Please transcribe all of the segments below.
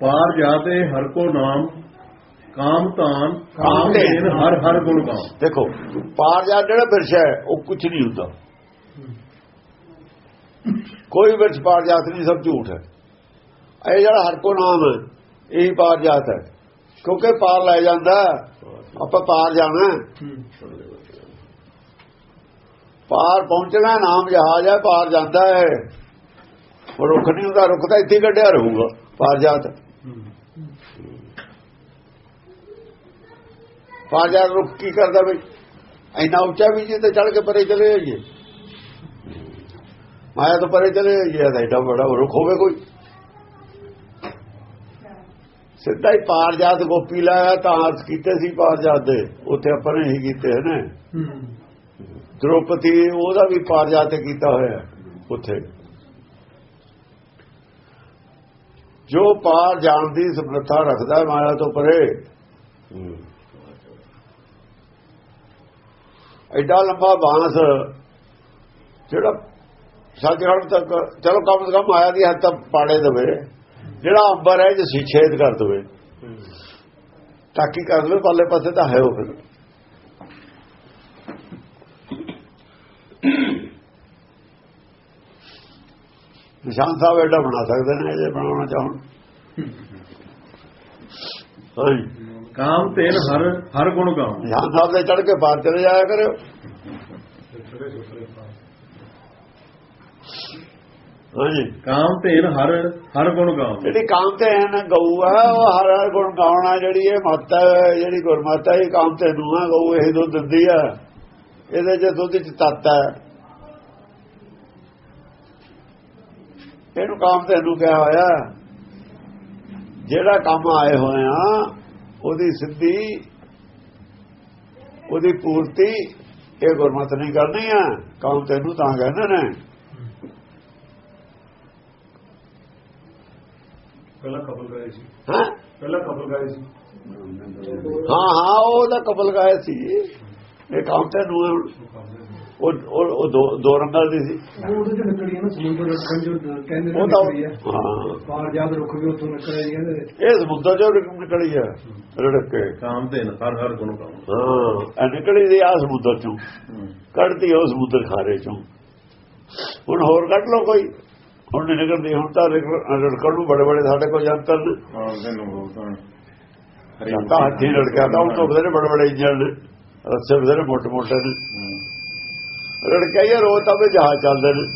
ਪਾਰ ਜਾਤੇ ਹਰ ਕੋ ਨਾਮ ਕਾਮ ਧਾਨ ਕਾਮ ਧੇਨ। ਦੇਨ ਹਰ ਹਰ ਗੁਣ ਗਾਮ ਦੇਖੋ ਪਾਰ ਜਾ ਜਿਹੜਾ ਬਿਰਛ ਹੈ ਉਹ ਕੁਝ ਨਹੀਂ ਹੁੰਦਾ ਕੋਈ ਬਿਰਛ ਪਾਰ ਜਾਤ ਨਹੀਂ ਸਭ ਝੂਠ ਹੈ ਇਹ ਜਿਹੜਾ ਹਰ ਕੋ ਨਾਮ ਹੈ ਇਹੀ ਪਾਰ ਜਾਤ ਹੈ ਕਿਉਂਕਿ ਪਾਰ ਲੈ ਜਾਂਦਾ। ਆਪਾਂ ਪਾਰ ਜਾਣਾ। ਪਾਰ ਪਹੁੰਚਣਾ ਨਾਮ ਜਹਾਜ਼ ਹੈ ਪਾਰ ਜਾਂਦਾ ਹੈ ਉਹ ਰੁੱਖ ਨਹੀਂ ਹੁੰਦਾ ਰੁੱਖ ਤਾਂ ਇੱਥੇ ਕੱਢਿਆ ਰਹੂਗਾ ਪਾਰ ਜਾਤ ਜਾਤ ਰੁੱਖ ਕੀ ਕਰਦਾ ਬਈ? ਇੰਨਾ ਉੱਚਾ ਵੀ ਜੇ ਤੇ ਚੜ ਕੇ ਪਰੇ ਚਲੇ ਜਾਈਏ। ਮਾਇਆ ਤੋਂ ਪਰੇ ਚਲੇ ਜਾਈਏ ਤਾਂ ਏਡਾ ਬੜਾ ਰੁੱਖ ਹੋਵੇ ਕੋਈ। ਸਿੱਧਾ ਹੀ ਪਾਰ ਜਾਤ ਗੋਪੀ ਲਾਇਆ, ਤਾਂ ਅਰਥ ਕੀਤੇ ਸੀ ਪਾਰ ਜਾਤ ਦੇ। ਉੱਥੇ ਆਪਾਂ ਨੇ ਹੀ ਕੀਤੇ ਹਨ। ਦ੍ਰੋਪਦੀ, ਉਹਦਾ ਵੀ ਪਾਰ ਜਾਤ ਕੀਤਾ ਹੋਇਆ ਉੱਥੇ। ਜੋ ਪਾਰ ਜਾਣ ਦੀ ਸਮਰੱਥਾ ਰੱਖਦਾ ਮਾਇਆ ਤੋਂ ਪਰੇ। ਐਡਾ ਲੰਬਾ ਬਾਂਸ ਜਿਹੜਾ ਸੱਚਖੰਡ ਤੱਕ ਚਲੋ ਕਮ ਸੇ ਕਮ ਮਾਇਆ ਦੀ ਹੱਦ ਤੱਕ ਪਾੜੇ ਦਵੇ ਜਿਹੜਾ ਅੰਬਰ ਹੈ ਜੇ ਛੇਦ ਕਰ ਦਵੇ। ਤਾਕੀ ਕਰ ਦਵੇ ਪੱਲੇ ਪਾਸੇ ਤਾਂ ਹੈ ਉਹ ਫਿਰ। ਨਿਸ਼ਾਨ ਸਾਹਿਬ ਐਡਾ ਬਣਾ ਸਕਦੇ ਨੇ ਜੇ ਬਣਾਉਣਾ ਚਾਹਣ। ਹਾਂਜੀ। ਕਾਮ ਤੇਨ ਹਰ ਹਰ ਗੁਣ ਗਾਮ ਨਿਸ਼ਾਨ ਸਾਹਿਬ ਦੇ ਚੜ ਕੇ ਬਾਹਰ ਚਲੇ ਜਾਇਆ ਕਰਿਓ। ਹਾਂਜੀ ਕਾਮ ਤੇਨ ਹਰ ਹਰ ਗੁਣ ਗਾਮ ਜਿਹੜੀ ਕਾਮ ਤੇ ਹੈ ਨਾ ਗਊ ਹੈ ਉਹ ਹਰ ਹਰ ਗੁਣ ਗਾਉਣਾ ਜਿਹੜੀ ਇਹ ਮਾਤਾ ਜਿਹੜੀ ਗੁਰਮਾਤਾ ਇਹ ਕਾਮ ਤੇ ਨੂੰ ਹੈ ਗਊ ਇਹ ਦੁੱਧ ਦਿੰਦੀ ਹੈ ਇਹਦੇ ਚ ਦੁੱਧ ਚ ਤੱਤ ਹੈ ਇਹਨੂੰ ਕਾਮ ਤੇ ਨੂੰ ਕਿਹਾ ਹੋਇਆ। ਜਿਹੜਾ ਕੰਮ ਆਏ ਹੋਏ ਆ ਉਹਦੀ ਸਿੱਧੀ ਉਹਦੀ ਪੂਰਤੀ ਇਹ ਗੁਰਮਤ ਨਹੀਂ ਕਰਨੀ ਹੈ ਕਾਮ ਤੈਨੂੰ ਤਾਂ ਕਹਿੰਦੇ ਨੇ? ਪਹਿਲਾਂ ਕਬਲ ਗਏ ਸੀ। ਹਾਂ? ਪਹਿਲਾਂ ਕਬਲ ਗਏ ਸੀ। ਹਾਂ ਹਾਂ ਉਹ ਤਾਂ ਕਪਲ ਗਾਇਆ ਸੀ। ਇਹ ਕੰਮ ਤੇ ਨੂੰ ਹੈ ਹੁਣ। ਉਹ ਉਹ- ਉਹ ਦੋ ਦੋ ਰੰਗਾਂ ਦੀ ਸੀ। ਉਹਦੇ ਚ ਨਿਕਲੀ ਹੈ ਨਾ ਸਮੁੰਦਰ ਰੱਖਣ ਜੋ ਕਹਿੰਦੇ ਨੇ ਉਹ ਤਾਂ ਨਿਕਲੀ ਹੈ। ਹਾਂ। ਪਾਰ ਯਾਦ ਰੁੱਖ ਵੀ ਉੱਥੋਂ ਨਿਕਲਿਆ ਜੀ ਕਹਿੰਦੇ ਨੇ। ਇਹ ਸਮੁੰਦਰ ਚੋਂ ਨਿਕ- ਨਿਕਲੀ ਹੈ ਰੜਕ। ਕੇ ਕਾਮ ਤੇਨ ਹਰ ਹਰ ਗੁਣ ਗਾਮ ਹਾਂ ਇਹ ਨਿਕਲੀ ਦੀ ਆ ਸਮੁੰਦਰ ਚੋਂ। ਕੱਢਦੀ ਉਹ ਸਮੁੰਦਰ ਖਾਰੇ ਚੋਂ। ਹੁਣ ਹੋਰ ਕੱਢ ਲਓ ਕੋਈ। ਹੁਣ ਨਹੀਂ ਨਿਕਲਦੀ ਹੁਣ ਤਾਂ ਰੜਕਣ ਨੂੰ ਬੜੇ ਬੜੇ ਸਾਡੇ ਕੋਲ ਜੰਤਰ ਨੇ। ਕਾਮ ਤੇਨ ਹੋ ਤਾਂ ਜੰਤਾ ਹੱਥੀ ਰੜਕਿਆ ਤਾਂ ਹੁਣ ਤੋਂ ਬੜੇ ਬੜੇ ਬੜੇ ਇੰਜਣ ਨੇ ਰੱਸੇ ਬੜੇ ਮੋਟੇ ਮੋਟੇ ਨੇ। ਰੜਕਿਆ ਹੀ ਰੋਜ਼ ਤਾਂ ਵੀ ਜਹਾਜ਼ ਚੱਲਦੇ ਨੇ।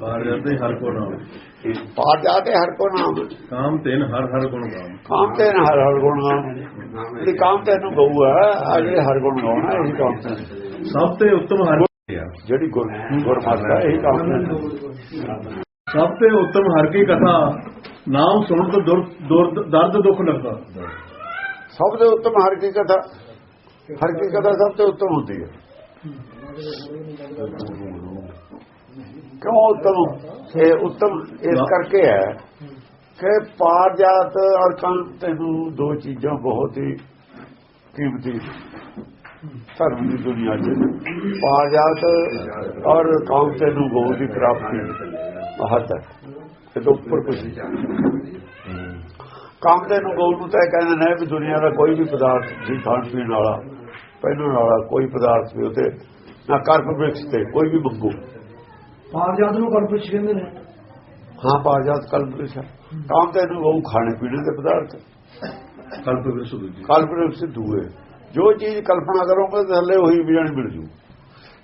ਪਾਰ ਜਾਤੇ ਹਰ ਕੋ ਨਾਮ। ਪਾਰ ਜਾਤੇ ਹਰ ਕੋ ਨਾਮ। ਕਾਮ ਤੇਨ ਹਰ ਹਰ ਗੁਣ ਗਾਮ ਕਾਮ ਤੇ ਨਾ ਹਰ ਹਰ ਗੁਣ ਗਾਉਣ ਜਿਹੜੀ ਕਾਮ ਤੇ ਨੂੰ ਗਊ ਹੈ ਆ ਜਿਹੜੇ ਹਰ ਗੁਣ ਗਾਉਣਾ ਇਹੀ ਕਾਮ ਤੇ ਸਭ ਤੇ ਉੱਤਮ ਹਰ ਜਿਹੜੀ ਗੁਰ ਗੁਰਮਤਿ ਇਹੀ ਕਾਮ ਤੇ ਸਭ ਤੇ ਉੱਤਮ ਹਰ ਕੀ ਕਥਾ ਨਾਮ ਸੁਣ ਤੋਂ ਦੁਰ- ਦੁਰ- ਦਰਦ ਦੁੱਖ ਲੱਗਦਾ। ਸਭ ਤੋਂ ਉੱਤਮ ਹਰ ਕੀ ਕਥਾ। ਹਰ ਕੀ ਕਥਾ ਸਭ ਤੋਂ ਉੱਤਮ ਹੁੰਦੀ ਹੈ? ਕਿਉਂ ਉੱਤਮ? ਇਹ ਉੱਤਮ ਇਸ ਕਰਕੇ ਹੈ ਕਿ ਪਾਰ ਜਾਤ ਔਰ ਕੰਤ ਨੂੰ ਦੋ ਚੀਜ਼ਾਂ ਬਹੁਤ ਹੀ ਕੀਮਤੀ ਧਰਮ ਦੀ ਦੁਨੀਆ 'ਚ। ਪਾਰ ਜਾਤ ਔਰ ਕੰਤ ਨੂੰ ਗੋ ਦੀ ਪ੍ਰਾਪਤੀ। ਬਹੁਤ ਹੈ। ਇਹ ਤੋਂ ਉੱਪਰ ਕੁਝ ਨਹੀਂ। ਕੰਮ ਦੇ ਨੂੰ ਗਊ ਨੂੰ ਤਾਂ ਇਹ ਕਹਿੰਦੇ ਨੇ ਵੀ ਦੁਨੀਆ ਦਾ ਕੋਈ ਵੀ ਪਦਾਰਥ ਜੀ ਖਾਣ ਪੀਣ ਵਾਲਾ ਪਹਿਨਣ ਵਾਲਾ ਕੋਈ ਪਦਾਰਥ ਵੀ ਉਤੇ ਨਾ ਕਰਪ ਵਿਕਸ ਤੇ ਕੋਈ ਵੀ ਮੰਗੂ। ਪਾਰ ਯਾਦ ਨੂੰ ਕਲਪਿਸ਼ ਕਹਿੰਦੇ ਨੇ? ਹਾਂ ਪਾਜਾਤ ਕਲਪ ਵਿਕਸ ਹੈ। ਕੰਮ ਤੇ ਨੂੰ ਗਊ ਖਾਣੇ ਪੀਣੇ ਦੇ ਪਦਾਰਥ। ਕਲਪ ਵਿਰਸ ਦੂਜੀ ਕਲਪ ਵਿਕਸ ਦੂਏ ਜੋ ਚੀਜ਼ ਕਲਪਨਾ ਕਰੋਗੇ ਥੱਲੇ ਉਹੀ ਬਿਜਾਣੀ ਮਿਲ ਜੂ।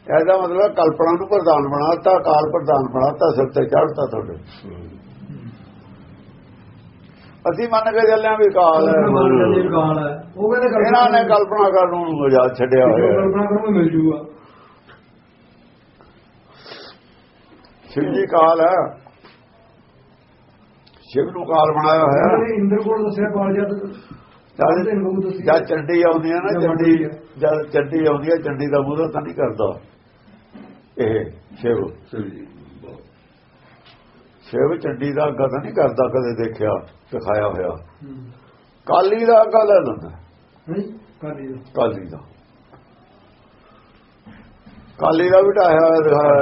ਇਹਦਾ ਮਤਲਬ ਕਲਪਨਾ ਨੂੰ ਪ੍ਰਧਾਨ ਬਣਾਤਾ ਕਾਲ ਪ੍ਰਧਾਨ ਬਣਾਤਾ ਸਿਰ ਤੇ ਚੜ੍ਹਤਾ ਤੁਹਾਡੇ। ਅਸੀਂ ਮੰਨ ਕੇ ਚੱਲਿਆ ਵੀ ਕਾਲ ਹੈ। ਉਹ ਕਹਿੰਦੇ ਇਹਨਾਂ ਨੇ ਕਲਪਨਾ ਕਰਨ ਨੂੰ ਮਜਾਜ ਛੱਡਿਆ ਹੋਇਆ। ਹੈ। ਕਲਪਨਾ ਕਰੋ ਮਿਲ ਜੂਗਾ। ਸ਼ਿਵ ਜੀ ਕਾਲ ਹੈ। ਸ਼ਿਵ ਨੂੰ ਕਾਲ ਬਣਾਇਆ ਹੋਇਆ। ਇੰਦਰ ਕੋਲ ਦੱਸਿਆ ਯਾਦ ਜਦ ਜਦ ਚੰਡੀ ਆਉਂਦੀ ਹੈ ਨਾ ਚੰਡੀ ਜਦ ਚੰਡੀ ਆਉਂਦੀ ਹੈ ਚੰਡੀ ਦਾ ਮੂੰਹ ਤਾਂ ਨਹੀਂ ਕਰਦਾ। ਇਹ ਸ਼ਿਵ ਸ਼ਿਵ ਚੰਡੀ ਦਾ ਅੱਗਾ ਤਾਂ ਨਹੀਂ ਕਰਦਾ ਕਦੇ ਦੇਖਿਆ ਦਿਖਾਇਆ ਹੋਇਆ। ਕਾਲੀ ਦਾ ਲਈ ਕਾਲੀ ਦਾ। ਕਾਲੀ ਦਾ। ਵੀ ਢਾਇਆ ਹੋਇਆ ਦਿਖਾਇਆ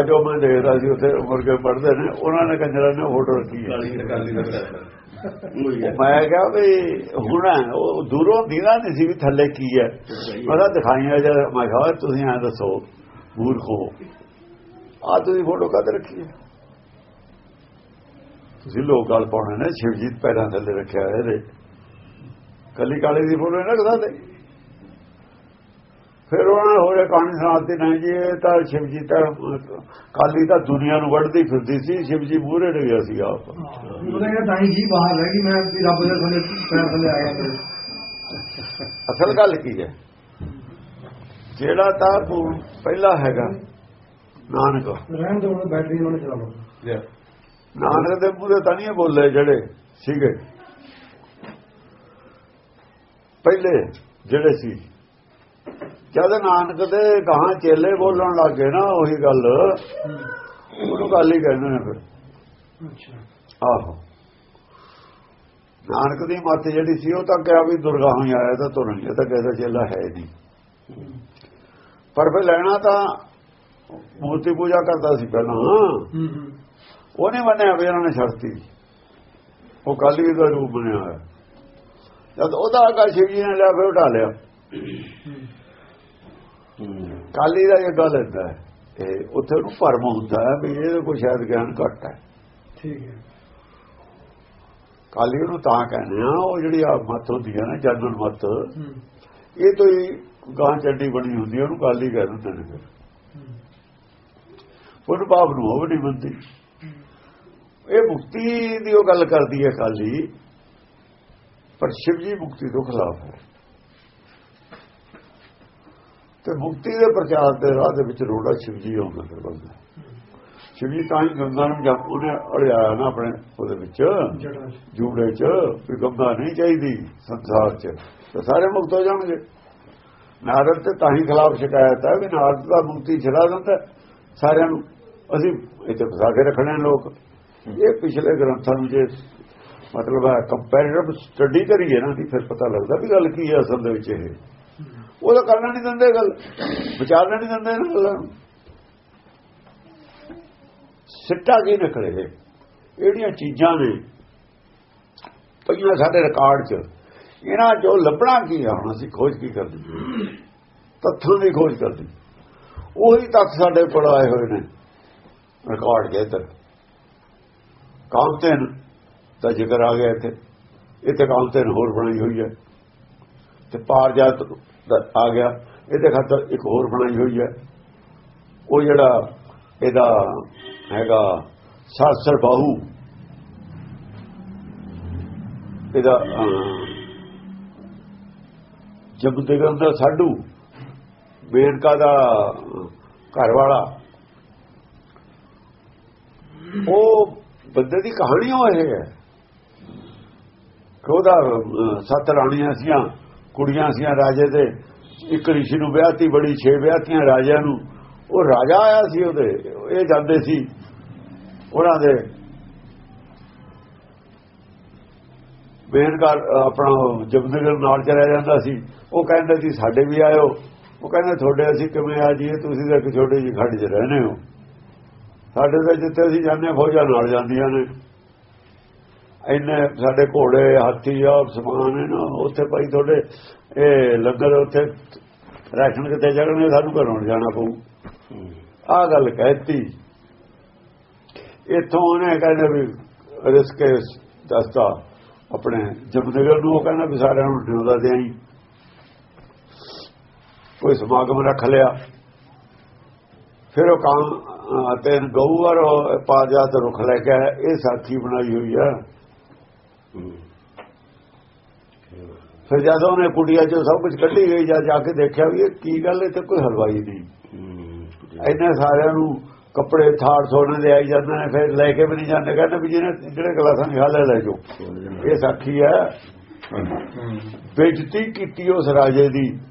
ਅੱਜ ਉਹ ਮੈਂ ਦੇਖਦਾ ਸੀ ਉੱਥੇ ਮੁਰਗੇ ਪੜਦੇ ਨੇ। ਉਹਨਾਂ ਨੇ ਕੰਜਰਾਂ ਨੇ ਫੋਟੋ ਰੱਖੀ ਹੈ। ਕਾਲੀ ਕਾਲੀ ਦਾ ਉਹੀ ਹੈ। ਮੈਂ ਕਿਹਾ ਵੀ ਹੁਣ ਉਹ ਦੂਰੋਂ ਦੀਨਾ ਨਹੀਂ ਸੀ ਵੀ ਥੱਲੇ ਕੀ ਹੈ। ਮੈਂ ਕਿਹਾ ਦਿਖਾਈਆਂ ਜਦ ਮੈਂ ਕਿਹਾ ਤੁਸੀਂ ਐਂ ਦੱਸੋ ਮੂਰਖੋ। ਆ ਤੁਸੀਂ ਫੋਟੋ ਕਦ ਰੱਖੀ ਹੈ? ਤੁਸੀਂ ਲੋਕ ਗੱਲ ਪਾਉਣੇ ਨੇ ਸ਼ਿਵਜੀਤ ਪੈਰਾਂ ਥੱਲੇ ਰੱਖਿਆ ਹੋਇਆ ਇਹਦੇ। ਕੱਲੀ ਕਾਲੀ ਦੀ ਫੋਟੋ ਨਾ ਕਦਾ ਤੇ। ਫਿਰ ਉਹਨਾਂ ਨੇ ਹੋਰੇ ਕਹਾਣੀ ਸੁਣਾਤੀ ਨਹੀਂ ਜੀ ਇਹ ਤਾਂ ਸ਼ਿਵਜੀ ਤਾਂ ਕਾਲੀ ਤਾਂ ਦੁਨੀਆ ਨੂੰ ਵੱਢਦੀ ਫਿਰਦੀ ਸੀ ਸ਼ਿਵਜੀ ਮੂਹਰੇ ਡਿੱਗਿਆ ਸੀ ਆਪ ਉਹਨੇ ਕਿਹਾ ਤਾਂ ਹੀ ਜੀ ਬਾਹਰ ਰਹਿ ਗਈ ਮੈਂ ਵੀ ਰੱਬ ਦੇ ਥੱਲੇ ਪੈਰ ਥੱਲੇ ਆ ਗਿਆ ਅਸਲ ਗੱਲ ਕੀ ਹੈ? ਜਿਹੜਾ ਤਾਂ ਪਹਿਲਾ ਹੈਗਾ ਨਾਨਕ। ਰਹਿਣ ਉਹਨੇ ਬੈਟਰੀ ਉਹਨੇ ਚਲਾ ਲਓ। ਲਿਆ। ਨਾਨਕ ਦੇ ਮੂਹਰੇ ਤਾਂ ਨਹੀਂ ਬੋਲੇ ਜਿਹੜੇ ਸੀਗੇ। ਪਹਿਲੇ ਜਿਹੜੇ ਸੀ। ਜਦ ਨਾਨਕ ਦੇ ਗਾਂ ਚੇਲੇ ਬੋਲਣ ਲੱਗੇ ਨਾ ਉਹੀ ਗੱਲ। ਉਹਨੂੰ ਗੱਲ ਹੀ ਕਹਿੰਦੇ ਨੇ ਫਿਰ। ਅੱਛਾ। ਆਹੋ। ਨਾਨਕ ਦੀ ਮੱਤ ਜਿਹੜੀ ਸੀ ਉਹ ਤਾਂ ਕਿਹਾ ਵੀ ਦੁਰਗਾ ਹੋਈ ਆਇਆ ਤਾਂ ਤੁਰ ਨਹੀਂ ਇਹ ਤਾਂ ਕਿਸੇ ਦਾ ਚੇਲਾ ਹੈ ਹੀ ਨਹੀਂ। ਪਰ ਫਿਰ ਲੈਣਾ ਤਾਂ ਮੂਰਤੀ ਪੂਜਾ ਕਰਦਾ ਸੀ ਪਹਿਲਾਂ। ਉਹਨੇ ਮੰਨਿਆ ਵੀ ਇਹਨਾਂ ਨੇ ਛੱਡਤੀ। ਉਹ ਕਾਲੀ ਦਾ ਰੂਪ ਬਣਿਆ ਹੋਇਆ। ਜਦ ਉਹਦਾ ਆਗਾ ਸ਼ਿਵ ਜੀ ਨੇ ਲਿਆ ਫਿਰ ਉਠਾ ਲਿਆ। ਕਾਲੀ ਦਾ ਇਹ ਗੱਲ ਹੁੰਦਾ ਹੈ ਉੱਥੇ ਨੂੰ ਭਰਮ ਹੁੰਦਾ ਹੈ ਵੀ ਇਹਦੇ ਕੋਈ ਸ਼ਾਇਦ ਗਿਆਨ ਘੱਟ ਹੈ। ਠੀਕ ਹੈ। ਕਾਲੀ ਨੂੰ ਤਾਂ ਕਹਿੰਦੇ ਆ ਉਹ ਜਿਹੜੀ ਆ ਮੱਤ ਹੁੰਦੀ ਹੈ ਨਾ ਜਨਰਲ ਮੱਤ ਇਹ ਤੋਂ ਹੀ ਗਾਂ ਚੱਡੀ ਬਣੀ ਹੁੰਦੀ ਹੈ ਉਹਨੂੰ ਕਾਲੀ ਕਹਿ ਦਿੰਦੇ ਨੇ ਫਿਰ ਉਹਨੂੰ ਬਾਪ ਨੂੰ ਉਹ ਵੀ ਨਹੀਂ ਬੰਦੀ ਇਹ ਮੁਕਤੀ ਦੀ ਉਹ ਗੱਲ ਕਰਦੀ ਹੈ ਕਾਲੀ ਪਰ ਸ਼ਿਵ ਜੀ ਮੁਕਤੀ ਤੋਂ ਖਿਲਾਫ ਹੈ ਤੇ ਮੁਕਤੀ ਦੇ ਪ੍ਰਚਾਰ ਦੇ ਰਾਹ ਦੇ ਵਿੱਚ ਰੋੜਾ ਸ਼ਿਵ ਜੀ ਆਉਂਦਾ ਫਿਰ ਬੰਦਾ ਸ਼ਿਵ ਜੀ ਤਾਂ ਹੀ ਗੰਗਾ ਨੂੰ ਜਦ ਉਹਨੇ ਅੜਿਆ ਨਾ ਆਪਣੇ ਉਹਦੇ ਵਿੱਚ, ਜੂੜੇ 'ਚ, ਵੀ ਗੰਗਾ ਨਹੀਂ ਚਾਹੀਦੀ ਸੰਸਾਰ 'ਚ, ਤੇ ਸਾਰੇ ਮੁਕਤ ਹੋ ਜਾਣਗੇ। ਨਾਰਦ ਤੇ ਤਾਂ ਹੀ ਖਿਲਾਫ ਸ਼ਿਕਾਇਤ ਹੈ ਵੀ ਨਾਰਦ ਦਾ ਮੁਕਤੀ ਛਡਾ ਦਿੰਦਾ ਸਾਰਿਆਂ ਨੂੰ। ਅਸੀਂ ਇੱਥੇ ਫਸਾ ਕੇ ਰੱਖਣੇ ਨੇ ਲੋਕ। ਇਹ ਪਿਛਲੇ ਗ੍ਰੰਥਾਂ ਨੂੰ ਜੇ ਮਤਲਬ ਹੈ ਕੰਪੈਰੀਟਿਵ ਸਟੱਡੀ ਕਰੀਏ ਨਾ ਦੀ ਫਿਰ ਪਤਾ ਲੱਗਦਾ ਵੀ ਗੱਲ ਕੀ ਹੈ ਅਸਲ ਦੇ ਵਿੱਚ ਇਹ। ਉਹ ਤਾਂ ਕਰਨਾ ਨਹੀਂ ਦਿੰਦੇ ਗੱਲ, ਵਿਚਾਰਨਾ ਨਹੀਂ ਦਿੰਦੇ ਇਹਨਾਂ ਗੱਲਾਂ ਨੂੰ। ਸਿੱਟਾ ਕੀ ਨਿਕਲੇ ਇਹ? ਜਿਹੜੀਆਂ ਚੀਜ਼ਾਂ ਨੇ? ਪਈਆਂ ਸਾਡੇ ਰਿਕਾਰਡ 'ਚ, ਇਹਨਾਂ 'ਚੋਂ ਲੱਭਣਾ ਕੀ ਆ? ਹੁਣ ਅਸੀਂ ਖੋਜ ਕੀ ਕਰਦੀ ਤੱਥਾਂ ਦੀ ਖੋਜ ਕਰਦੀ ਉਹੀ ਤੱਥ ਸਾਡੇ ਕੋਲ ਆਏ ਹੋਏ ਨੇ। ਰਿਕਾਰਡ ਦੇ ਇੱਧਰ ਕਾਮਤਨ ਦਾ ਜ਼ਿਕਰ ਆ ਗਿਆ ਇੱਥੇ। ਇੱਥੇ ਕਾਮਤਨ ਹੋਰ ਬਣਾਈ ਹੋਈ ਹੈ। ਤੇ ਪਾਰਜਾਤ ਦਾ ਆ ਗਿਆ। ਇਹਦੇ ਖਾਤਰ ਇੱਕ ਹੋਰ ਬਣਾਈ ਹੋਈ ਹੈ। ਉਹ ਜਿਹੜਾ ਇਹਦਾ ਹੈਗਾ ਸਾਸਰ ਬਾਹੂ। ਇਹਦਾ ਜਬਦੇਗਮ ਦਾ ਸਾਡੂ ਬੇਰਕਾ ਦਾ ਘਰ ਵਾਲਾ ਉਹ ਬੰਦੇ ਦੀ ਕਹਾਣੀ ਉਹ ਇਹ ਹੈ ਕਿ ਉਹਦਾ ਸੱਤ ਰਾਣੀਆਂ ਸੀਆਂ, ਕੁੜੀਆਂ ਸੀਆਂ ਰਾਜੇ ਦੇ, ਇੱਕ ਰਿਸ਼ੀ ਨੂੰ ਵਿਆਹਤੀ, ਬੜੀ ਛੇ ਵਿਆਹਤੀਆਂ ਰਾਜਿਆਂ ਨੂੰ। ਉਹ ਰਾਜਾ ਆਇਆ ਸੀ ਉਹਦੇ, ਇਹ ਜਾਂਦੇ ਸੀ ਉਹਨਾਂ ਦੇ। ਬੇਨਕਾਰ ਆਪਣਾ ਜਬਦੇਗਮ ਨਾਲ ਚਲਾ ਜਾਂਦਾ ਸੀ। ਉਹ ਕਹਿੰਦੇ ਸੀ, ਸਾਡੇ ਵੀ ਆਇਓ। ਉਹ ਕਹਿੰਦੇ, ਤੁਹਾਡੇ ਅਸੀਂ ਕਿਵੇਂ ਆ ਜੀਏ? ਤੁਸੀਂ ਤਾਂ ਇੱਕ ਛੋਟੇ ਜਿਹੀ ਖੱਡ 'ਚ ਰਹਿੰਦੇ ਹੋ। ਸਾਡੇ ਤਾਂ ਜਿੱਥੇ ਅਸੀਂ ਜਾਂਦੇ ਹਾਂ, ਫੌਜਾਂ ਨਾਲ ਜਾਂਦੀਆਂ ਨੇ। ਇੰਨੇ ਸਾਡੇ ਘੋੜੇ ਹਾਥੀ ਆ ਸਮਾਨ ਹੈ ਨਾ ਉੱਥੇ ਭਾਈ ਤੁਹਾਡੇ ਇਹ ਲੰਗਰ ਉੱਥੇ ਰਾਸ਼ਨ ਕਿਤੇ ਜਗਣੇ ਸਾਨੂੰ ਘਰੋਂ ਜਾਣਾ ਪਊ। ਆਹ ਗੱਲ ਕਹਿਤੀ। ਇੱਥੋਂ ਉਹਨੇ ਕਹਿੰਦੇ ਵੀ ਰਿਸਕੇ ਦਸਤਾ ਆਪਣੇ ਜਮਨਗਰ ਨੂੰ ਉਹ ਕਹਿੰਦਾ ਵੀ ਸਾਰਿਆਂ ਨੂੰ ਠਿਉਂਦਾ ਦੇਈ। ਕੋਈ ਸਮਾਗਮ ਰੱਖ ਲਿਆ। ਫਿਰ ਉਹ ਕੰਮ ਤੇ ਗਊ ਔਰ ਪਾਜਾਤ ਰੁੱਖ ਲੈ ਕੇ। ਇਹ ਸਾਖੀ ਬਣਾਈ ਹੋਈ ਆ। ਫਿਰ ਜਦੋਂ ਉਹਨੇ ਕੁੜੀਆਂ ਚੋਂ ਸਭ ਕੁਝ ਕੱਢੀ ਗਈ ਜਾਂ ਜਾ ਕੇ ਦੇਖਿਆ ਵੀ ਇਹ ਕੀ ਗੱਲ ਇੱਥੇ ਕੋਈ ਹਲਵਾਈ ਨਹੀਂ। ਇੰਨੇ ਸਾਰਿਆਂ ਨੂੰ ਕੱਪੜੇ ਥਾੜ ਸੋਨੇ ਦੇ ਆਈ ਜਾਂਦੇ ਨੇ ਫਿਰ ਲੈ ਕੇ ਵੀ ਨਹੀਂ ਜਾਂਦੇ। ਕਹਿੰਦੇ ਵੀ ਜਿਹਨੇ ਜਿਹੜੇ ਗਲਾਸਾਂ ਨਿਹਾਲੇ ਲੈ ਜਾਓ। ਇਹ ਸਾਖੀ ਹੈ। ਬੇਇੱਜ਼ਤੀ ਕੀਤੀ ਉਸ ਰਾਜੇ ਦੀ।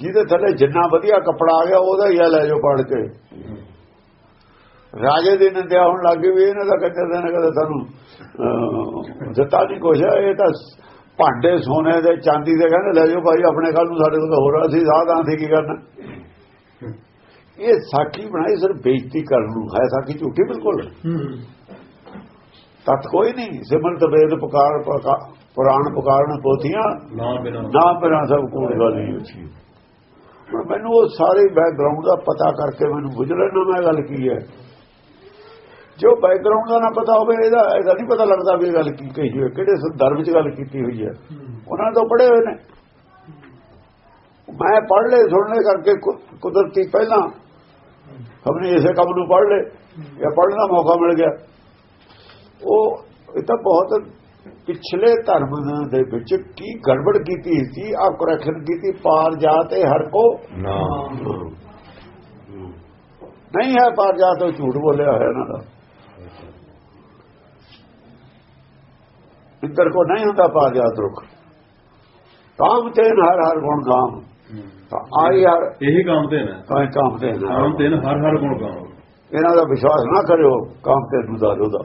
ਜਿਹਦੇ ਥੱਲੇ ਜਿੰਨਾ ਵਧੀਆ ਕੱਪੜਾ ਆ ਗਿਆ ਉਹਦਾ ਹੀ ਆ ਲੈ ਜਾਓ ਪੜ ਕੇ। ਰਾਜੇ ਦੀ ਨਿੰਦਿਆ ਹੋਣ ਲੱਗ ਗਈ ਵੀ ਇਹਨਾਂ ਦਾ ਕੰਜਰ ਦੇ ਨੇ ਕਦੇ ਤੁਹਾਨੂੰ ਦਿੱਤਾ ਨਹੀਂ ਕੁਛ। ਇਹ ਤਾਂ ਭਾਂਡੇ ਸੋਨੇ ਦੇ ਚਾਂਦੀ ਦੇ ਕਹਿੰਦੇ ਲੈ ਜਾਓ ਭਾਈ ਆਪਣੇ ਕੱਲ ਨੂੰ ਸਾਡੇ ਕੋਲ ਹੋਰ ਅਸੀਂ ਸਾਧਾਂ ਸੀ ਕੀ ਕਰਨਾ? ਇਹ ਸਾਖੀ ਬਣਾਈ ਸਿਰ ਬੇਇੱਜ਼ਤੀ ਕਰਨ ਨੂੰ ਹੈ ਸਾਖੀ ਝੂਠੀ ਬਿਲਕੁਲ? ਤਤ ਕੋਈ ਨਹੀਂ। ਸਿਮਰਤ ਵੇਦ ਪੁਕਾਰ ਪੁਕਾ- ਪੁਰਾਣ ਪੁਕਾਰਨ ਪੋਥੀਆਂ ਨਾ ਬਿਨਾ। ਨਾ ਬਿਨਾਂ ਸਭ ਕੂੜ ਗਾਲੀ ਉੱਚੀ ਹੁਣ ਮੈਨੂੰ ਉਹ ਸਾਰੇ ਬੈਕਗ੍ਰਾਉਂਡ ਦਾ ਪਤਾ ਕਰਕੇ ਮੈਨੂੰ ਬੁਝ ਲੈਣਾ ਮੈਂ ਗੱਲ ਕੀ ਹੈ। ਜੋ ਬੈਕਗ੍ਰਾਉਂਡ ਦਾ ਨਾ ਪਤਾ ਹੋਵੇ, ਇਹਦਾ ਇਹਦਾ ਨਹੀਂ ਪਤਾ ਲੱਗਦਾ ਵੀ ਇਹ ਗੱਲ ਕੀ ਕਹੀ ਹੋਈ ਕਿਹੜੇ ਸੰਦਰਭ 'ਚ ਗੱਲ ਕੀਤੀ ਹੋਈ ਹੈ। ਉਹਨਾਂ ਤੋਂ ਪੜ੍ਹੇ ਹੋਏ ਨੇ। ਮੈਂ ਪੜ੍ਹ ਲਏ ਸੁਣਨੇ ਕਰਕੇ ਕੁਦਰਤੀ ਪਹਿਲਾਂ ਹਮਨੇ ਇਸੇ ਕੰਮ ਨੂੰ ਪੜ੍ਹ ਲਏ। ਜਾਂ ਪੜ੍ਹਨ ਦਾ ਮੌਕਾ ਮਿਲ ਗਿਆ। ਉਹ ਇਹ ਤਾਂ ਬਹੁਤ ਪਿਛਲੇ ਧਰਮ ਦੇ ਵਿੱਚ ਕੀ ਗੜਬੜ ਕੀਤੀ ਸੀ ਆ ਕਰੈਕਸ਼ਨ ਕੀਤੀ ਪਾਰ ਜਾਤੇ ਹਰ ਕੋ ਨਾ ਨਹੀਂ ਹੈ ਪਾਰ ਜਾਤ ਉਹ ਝੂਠ ਬੋਲਿਆ ਹੋਇਆ ਇਹਨਾਂ ਦਾ। ਇੰਦਰ ਕੋ ਨਹੀਂ ਹੁੰਦਾ ਪਾਰ ਜਾਤ ਰੁਖ। ਕਾਮ ਤੇ ਹਰ ਹਰ ਗੁਣ ਗਾਮ। ਤਾਂ ਆਈ ਹਰ ਇਹੀ ਕੰਮ ਤੇ ਨਾ। ਕਾਇ ਕਾਮ ਤੇ ਕੰਮ ਤੇ ਹਰ ਹਰ ਗੁਣ ਗਾਉਂ ਇਹਨਾਂ ਦਾ ਵਿਸ਼ਵਾਸ ਨਾ ਕਰਿਓ ਕਾਮ ਤੇ ਦੁਦਾਰੋ ਦਾ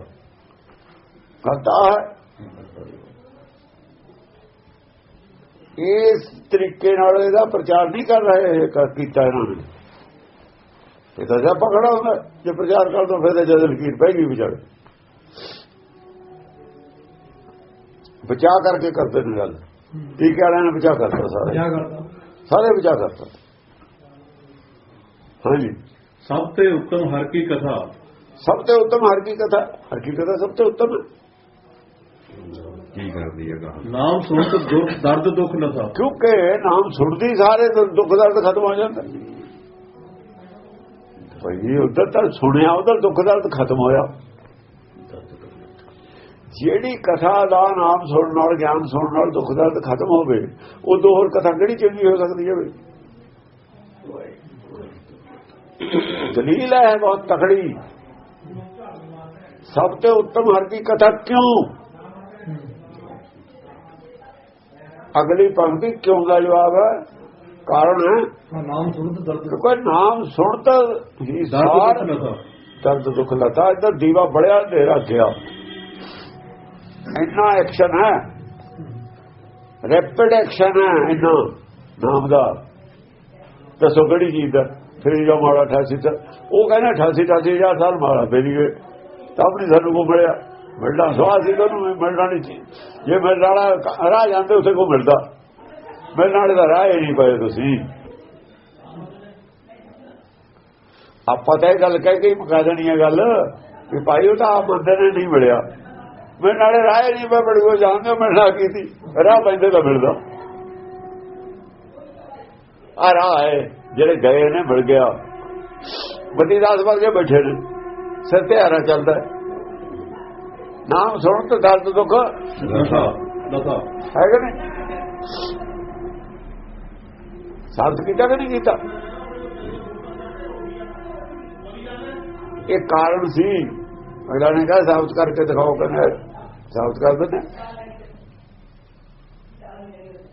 ਕਰਤਾ ਹੈ। ਇਸ ਤਰੀਕੇ ਨਾਲ ਇਹਦਾ ਪ੍ਰਚਾਰ ਨਹੀਂ ਕਰ ਰਹੇ ਕੀਤਾ ਇਹਨਾਂ ਨੇ। ਇਹ ਤਾਂ ਜਦ ਪਕੜਾ ਹੁੰਦਾ ਜੇ ਪ੍ਰਚਾਰ ਕਰ ਦੋ ਫਿਰ ਜਦ ਲਕੀਰ ਪੈ ਗਈ ਵਿਚਾਰੇ। ਬਚਾ ਕਰਕੇ ਕਰਦੇ ਨੇ ਗੱਲ। ਠੀਕ ਵਾਲਿਆਂ ਨੇ ਬਚਾ ਕਰਤਾ ਸਾਰੇ। ਸਾਰੇ ਬਚਾ ਕਰਤਾ। ਹਾਂਜੀ। ਸਭ ਤੇ ਉੱਤਮ ਹਰ ਕੀ ਕਥਾ। ਸਭ ਤੋਂ ਉੱਤਮ ਹਰ ਕੀ ਕਥਾ। ਹਰ ਕੀ ਕਥਾ ਸਭ ਤੋਂ ਉੱਤਮ ਹੈ। ਕਰਦੀ ਹੈ ਕਹਾ ਨਾਮ ਸੁਣ ਕੇ ਦੁੱਖ ਦਰਦ ਦੁੱਖ ਨਸਾ ਕਿਉਂਕਿ ਨਾਮ ਸੁਣਦੀ ਸਾਰੇ ਦੁੱਖ ਦਰਦ ਖਤਮ ਹੋ ਜਾਂਦਾ। ਭਈ ਉਧਰ ਤਾਂ ਸੁਣਿਆ ਉਧਰ ਦੁੱਖ ਦਰਦ ਖਤਮ ਹੋਇਆ। ਜਿਹੜੀ ਕਥਾ ਦਾ ਨਾਮ ਸੁਣਨ ਨਾਲ ਗਿਆਨ ਸੁਣਨ ਨਾਲ ਦੁੱਖ ਦਰਦ ਖਤਮ ਹੋਵੇ ਉਹ ਦੋ ਹੋਰ ਕਥਾ ਕਿਹੜੀ ਚੰਗੀ ਹੋ ਸਕਦੀ ਹੈ ਬਈ? ਦਲੀਲ ਹੈ ਬਹੁਤ ਤਕੜੀ। ਸਭ ਤੋਂ ਉੱਤਮ ਹਰ ਕੀ ਕਥਾ ਕਿਉਂ? ਅਗਲੀ ਪੰਕਤੀ ਕਿਉਂ ਦਾ ਜਵਾਬ ਹੈ? ਕਾਰਨ ਨਾਮ ਦਰਦ ਕਿਉਂਕਿ ਨਾਮ ਸੁਣ ਤਾਂ ਹੀ ਦਰਦ ਸਾਰ ਦੁੱਖ ਨਸਾ ਦਰਦ ਦੁੱਖ ਲਤਾ। ਇੱਧਰ ਦੀਵਾ ਬੜਿਆ ਹਨੇਰਾ ਗਿਆ ਇੰਨਾ ਐਕਸ਼ਨ ਹੈ। ਰੈਪਿਡ ਐਕਸ਼ਨ ਹੈ ਇੰਨਾ ਨਾਮ ਦਾ। ਦੱਸੋ ਕਿਹੜੀ ਚੀਜ਼ ਦਾ? ਫਿਰ ਜੋ ਮਾੜਾ 88 ਤਾਂ ਉਹ ਕਹਿੰਦਾ 88 88 ਹਜ਼ਾਰ ਸਾਲ ਮਾਰਾ ਬੇਲੀਏ ਤਾਂ ਆਪਣੀ ਸਾਨੂੰ ਕੋ ਮਿਲਿਆ। ਮਿਲਣਾ ਸਵਾਦ ਸੀ ਤੁਹਾਨੂੰ ਮਿਲਣਾ ਨਹੀਂ ਸੀ। ਜੇ ਮਿਲਣ ਵਾਲਾ ਰਾਹ ਜਾਂਦੇ, ਉੱਥੇ ਕੋ ਮਿਲਦਾ। ਮਿਲਣ ਵਾਲੇ ਦਾ ਰਾਹ ਹੀ ਨਹੀਂ ਪਏ ਤੁਸੀਂ। ਆਪਾਂ ਤਾਂ ਇਹ ਗੱਲ ਕਹਿ ਕੇ ਹੀ ਮੁਕਾ ਦੇਣੀ ਹੈ ਗੱਲ, ਵੀ ਭਾਈ ਉਹ ਤਾਂ ਆਪ ਬੰਦੇ ਨੇ ਨਹੀਂ ਮਿਲਿਆ। ਮੈਂ ਨਾਲੇ ਰਾਹ ਹੀ ਨਹੀਂ, ਮੈਂ ਬੜਗੋ ਜਾਣਦੇ ਮਿਲਣਾ ਕੀਤੀ। ਰਾਹ ਪੈਂਦੇ ਤਾਂ ਮਿਲਦਾ। ਆ ਰਾਹ ਹੈ, ਜਿਹੜੇ ਗਏ ਨੇ, ਮਿਲ ਗਿਆ। ਬੱਤੀ ਦਾਸ ਵਰਗੇ ਬੈਠੇ ਨੇ। ਸਿਰ ਤੇ ਹਾਰਾ ਚੱਲਦਾ ਹੈ। ਨਾਮ ਸੁਣ ਤੇ ਦਰਦ ਦੁੱਖ ਨਸਾ ਨਸਾ ਹੈ ਕਿ ਨਹੀਂ ਸਾਬਤ ਕੀਤਾ ਕਿ ਨਹੀਂ ਕੀਤਾ ਇਹ ਕਾਰਨ ਸੀ ਅਗਲਾ ਨੇ ਕਿਹਾ ਸਾਬਤ ਕਰਕੇ ਦਿਖਾਓ ਕਹਿੰਦਾ ਸਾਬਤ ਕਰ ਦਿੰਦੇ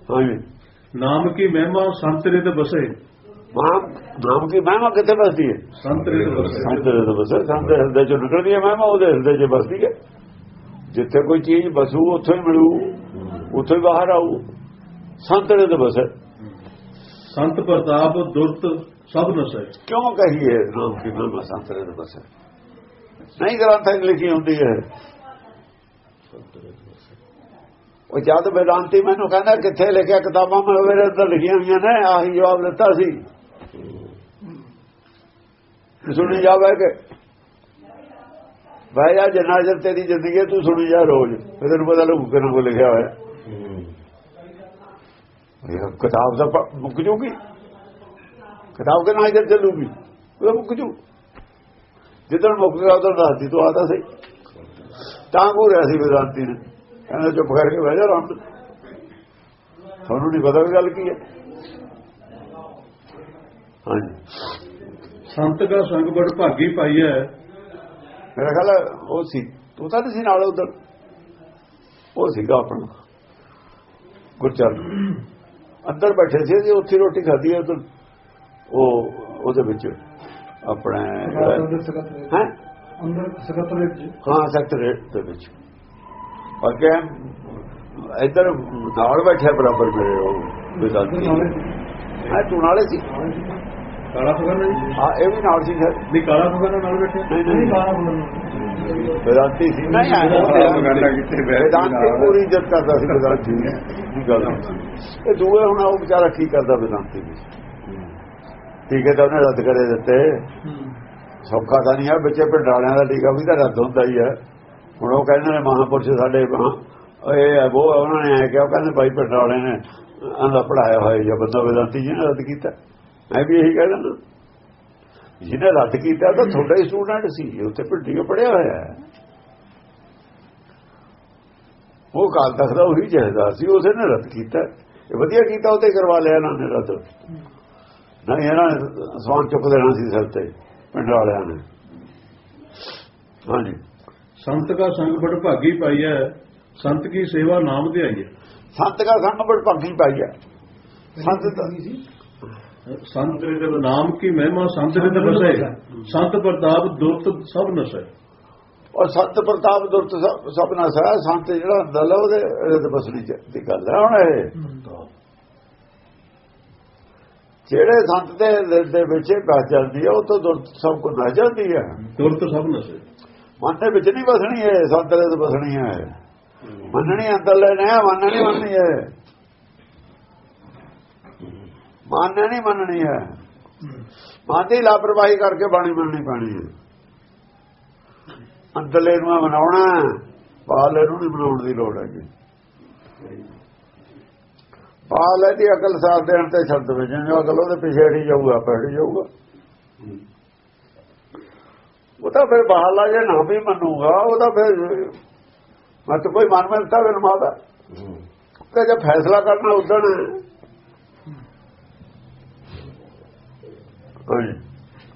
ਹਾਂਜੀ ਨਾਮ ਕੀ ਮਹਿਮਾ ਸੰਤ ਦੇ ਤੇ ਬਸੇ ਨਾਮ ਨਾਮ ਕੀ ਮਹਿਮਾ ਕਿੱਥੇ ਬਸਦੀ ਹੈ ਸੰਤ ਦੇ ਤੇ ਬਸੇ ਸੰਤ ਦੇ ਤਾਂ ਬਸੇ ਸੰਤ ਦੇ ਹਿਰਦੇ ਚੋਂ ਨਿਕਲਦੀ ਹੈ ਮਹਿਮਾ ਉਹਦੇ ਹਿਰਦੇ 'ਚ ਬਸਦੀ ਹੈ ਜਿੱਥੇ ਕੋਈ ਚੀਜ਼ ਬਸੂ ਉੱਥੋਂ ਹੀ ਮਿਲੂ ਉੱਥੋਂ ਹੀ ਬਾਹਰ ਆਊ। ਸੰਤ ਦੇ ਤਾਂ ਬਸੇ। ਸੰਤ ਪ੍ਰਤਾਪ ਦੁਰਤ ਸਭ ਨਸੈ। ਕਿਉਂ ਕਹੀਏ ਨਾਮ ਕੀ ਮਹਿਮਾ ਸੰਤ ਦੇ ਤਾਂ ਬਸੇ? ਨਹੀਂ ਗ੍ਰੰਥਾਂ 'ਚ ਲਿਖੀ ਹੁੰਦੀ ਹੈ। ਉਹ ਜਦ ਵੇਦਾਂਤੀ ਮੈਨੂੰ ਕਹਿੰਦਾ ਕਿੱਥੇ ਲਿਖਿਆ ਕਿਤਾਬਾਂ ਮੈਂ ਮੇਰੇ ਅੰਦਰ ਲਿਖੀਆਂ ਹੋਈਆਂ ਨੇ ਆਹੀ ਜਵਾਬ ਦਿੱਤਾ ਸੀ। ਸੁਣੀ ਜਾਵੇ ਕਿ ਬਹਿ ਜਾ ਜਿੰਨਾ ਤੇਰੀ ਜ਼ਿੰਦਗੀ ਤੂੰ ਸੁਣੀ ਜਾ ਰੋਜ਼। ਫਿਰ ਤੈਨੂੰ ਪਤਾ ਲੱਗੂ ਕਿਹਨਾਂ ਕੋ ਲਿਖਿਆ ਹੋਇਆ। ਇਹ ਕਿਤਾਬ ਦਾ ਮੁੱਕ ਜੂਗੀ। ਕਿਤਾਬ ਕਿੰਨਾ ਚਿਰ ਚੱਲੂਗੀ? ਉਹ ਮੁੱਕ ਜੂ। ਜਿੱਦਣ ਮੁੱਕ ਗਿਆ, ਉਦੋਂ ਦੱਸਦੀ ਤੂੰ ਆਦਾ ਸਹੀ। ਤਾਂ ਕੋ ਰਿਹਾ ਸੀ ਵੇਦਾਂਤੀ ਨੇ? ਕਹਿੰਦਾ, ਚੁੱਪ ਕਰਕੇ ਬਹਿ ਜਾ, ਆਰਾਮ ਤੁਹਾਨੂੰ ਨਹੀਂ ਪਤਾ ਵੀ ਗੱਲ ਕੀ ਹੈ। ਹਾਂਜੀ। ਸੰਤ ਦਾ ਸੰਗ ਬੜ ਭਾਗੀ ਪਾਈਐ ਮੇਰਾ ਖਿਆਲ ਉਹ ਸੀ ਤੂੰ ਤਾਂ ਸੀ ਨਾਲ ਉਧਰ। ਉਹ ਸੀਗਾ ਆਪਣਾ। ਗੁਰਚਰਨ। ਅੰਦਰ ਬੈਠੇ ਸੀ ਜੀ ਉੱਥੇ ਰੋਟੀ ਖਾਧੀ ਉਧਰ। ਉਹ ਉਹਦੇ ਵਿੱਚ ਆਪਣੇ ਹੈ? ਅੰਦਰ ਸਕੱਤਰ ਵਿੱਚ ਹਾਂ ਸੈਕਟਰ ਦੇ ਵਿੱਚ। ਅੱਗੇ ਇੱਧਰ ਨਾਲ ਬੈਠਿਆ ਬਰਾਬਰ ਮੇਰੇ ਉਹ ਵਿਦਾਂਤੀ ਹੈ। ਤੂੰ ਨਾਲੇ ਸੀ। ਕਾਲਾ ਫਗਾਨਾ ਜੀ? ਹਾਂ ਇਹ ਵੀ ਨਾਲ ਸੀ ਸਰ ਨਹੀਂ ਕਾਲਾ ਫਗਾਨਾ ਨਾਲ ਬੈਠੇ। ਨਹੀਂ ਨਹੀਂ। ਨਹੀਂ ਬਾਹਰ ਬੋਲਣ ਵਿਦਾਂਤੀ ਸੀ। ਨਹੀਂ ਆਇਆ ਵਿਦਾਂਤੀ ਪੂਰੀ ਇੱਜ਼ਤ ਕਰਦਾ ਸੀ ਵਿਦਾਂਤੀ ਦੀ ਗੱਲ ਇਹ ਦੂਏ ਹੁਣ ਉਹ ਵਿਚਾਰਾ ਕੀ ਕਰਦਾ ਵਿਦਾਂਤੀ ਵੀ ਟੀਕੇ ਤਾਂ ਉਹਨੇ ਰੱਦ ਕਰੇ ਦਿੱਤੇ। ਸੌਖਾ ਤਾਂ ਨਹੀਂ ਆ ਬੱਚੇ ਪਿੰਡਾਲਿਆਂ ਦਾ ਟੀਕਾ ਵੀ ਤਾਂ ਰੱਦ ਹੁੰਦਾ ਹੀ ਹੈ ਹੁਣ ਉਹ ਕਹਿੰਦੇ ਨੇ ਮਹਾਪੁਰਸ਼ ਸਾਡੇ ਇਹ ਹੈ ਉਹ ਹੈ, ਉਹਨਾਂ ਨੇ ਐ ਕਿਹਾ ਉਹ ਕਹਿੰਦੇ ਭਾਈ ਪਿੰਡਾਲੇ ਨੇ ਅੰਦਾ ਪੜਾਇਆ ਹੋਇਆ ਜਾਂ ਬੰਦਾ ਵਿਦਾਂਤੀ ਜੀ ਨੇ ਰੱਦ ਕੀਤਾ। ਮੈਂ ਵੀ ਇਹੀ ਕਹਿ ਦਿੰਦਾ। ਜਿਹਨੇ ਰੱਦ ਕੀਤਾ ਤਾਂ ਤੁਹਾਡਾ ਹੀ ਸਟੂਡੈਂਟ ਸੀ ਉੱਥੇ ਪਿੰਡੀਓ ਪੜਿਆ ਹੋਇਆ ਹੈ। ਉਹ ਕਾਲ ਤੱਕ ਦਾ ਉਹੀ ਚਾਹੀਦਾ ਸੀ ਉਸੇ ਨੇ ਰੱਦ ਕੀਤਾ। ਇਹ ਵਧੀਆ ਕੀਤਾ ਉਹ ਤੇ ਕਰਵਾ ਲਿਆ ਇਹਨਾਂ ਨੇ ਰੱਦ। ਨਹੀਂ ਇਹਨਾਂ ਨੇ ਚੁੱਕ ਦੇਣਾ ਸੀ ਸਿਰ ਤੇ ਪਿੰਡ ਵਾਲਿਆਂ ਨੇ। ਹਾਂਜੀ। ਸੰਤ ਕਾ ਸੰਗ ਬੜ ਭਾਗੀ ਪਾਈ ਹੈ ਸੰਤ ਕੀ ਸੇਵਾ ਨਾਮ ਤੇ ਆਈ ਹੈ ਸੰਤ ਦਾ ਸੰਗ ਬੜ ਭੰਗੀ ਪਾਈ ਹੈ ਸੰਤ ਦਾ ਸੰਤ ਦੇ ਨਾਮ ਕੀ ਮਹਿਮਾ ਸੰਤ ਦੇ ਬਸੇ ਸੰਤ ਪ੍ਰਤਾਪ ਦੁਰਤ ਸਭ ਨਸੈ ਔਰ ਸੰਤ ਪ੍ਰਤਾਪ ਦੁਰਤ ਸਭ- ਸਭ ਨਾਲ ਸਾ ਸੰਤ ਜਿਹੜਾ ਦਲ ਉਹਦੇ ਇਹਦੇ ਤੇ ਬਸਣੀ ਚ- ਦੀ ਗੱਲ ਹੈ ਹੁਣ ਇਹ। ਜਿਹੜੇ ਸੰਤ ਦੇ ਦਿਲ ਦੇ ਵਿੱਚ ਬਸ ਜਾਂਦੀ ਹੈ ਉਹ ਤੋਂ ਦੁਰਤ ਸਭ ਕੁਝ ਨਸ ਜਾਂਦੀ ਹੈ। ਦੁਰਤ ਸਭ ਨਸੈ ਮਨ ਦੇ ਵਿੱਚ ਨਹੀਂ ਬਸਣੀ ਹੈ ਸੰਤ ਦੇ ਬਸਣੀ ਹੈ। ਮੰਨਣੀ ਅੰਦਰਲੇ ਨੇ ਮੰਨ ਨਹੀਂ ਮੰਨਣੀ ਹੈ। ਮੰਨ ਨਹੀਂ ਮੰਨਣੀ ਹੈ। ਦੀ ਲਾਪਰਵਾਹੀ ਕਰਕੇ ਬਾਣੀ ਮੰਨਣੀ ਪੈਣੀ ਹੈ। ਅੰਦਰਲੇ ਨੂੰ ਬਣਾਉਣਾ ਬਾਹਰਲੇ ਨੂੰ ਨਹੀਂ ਬਣਾਉਣ ਦੀ ਲੋੜ ਹੈਗੀ। ਬਾਹਰਲੇ ਦੀ ਅਕਲ ਸਾਥ ਦੇਣ ਤੇ ਛੱਡ ਦੇਵੇ ਜਿਵੇਂ ਅਕਲ ਉਹਦੇ ਪਿਛੇ ਹਟੀ ਜਾਊਗਾ ਪੈੜੀ ਜਾਊਗਾ। ਉਹ ਤਾਂ ਫਿਰ ਬਾਹਰਲਾ ਜੇ ਨਾ ਵੀ ਮੰਨੂਗਾ ਉਹ ਤਾਂ ਫਿਰ ਮਤ ਕੋਈ ਮਨ ਮਿਲਤਾ ਫਿਰ ਮਾਦਾ ਕਿ ਜੇ ਫੈਸਲਾ ਕਰਨਾ ਉਦਣ